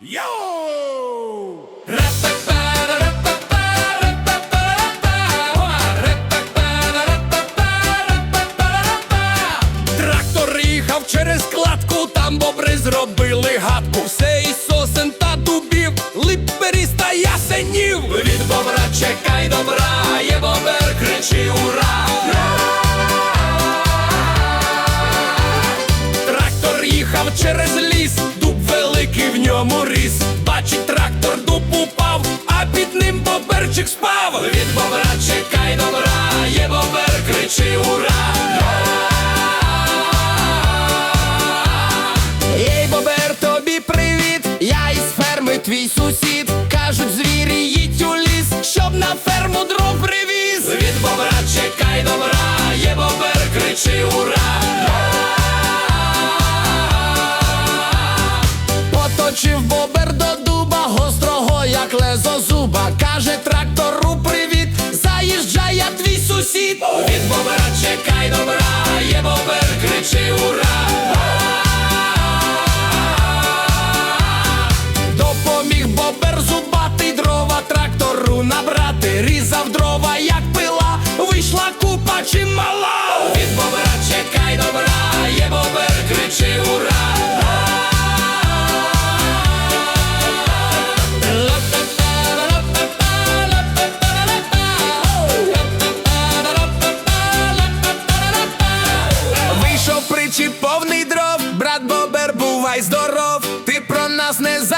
Йоу! Трактор їхав через кладку, там бобри зробили гадку. Все із сосен та дубів, липеріс та ясенів. Від бобра чекай добра, є бобер, кричи ура! Трактор їхав через ліс, ріс. Бачить трактор, дуб упав, а під ним боберчик спав. Від бобра чекай добра, є бобер, кричи ура! Ей, бобер, тобі привіт! Я із ферми твій сусід. Зуба. Каже трактору привіт, заїжджай я твій сусід. Від бобера чекай добра, є бобер, кричи ура! Допоміг бобер зубатий дрова трактору набрати, різав дрова, як пила, вийшла купа чимала. Здоров, ти про нас не забувай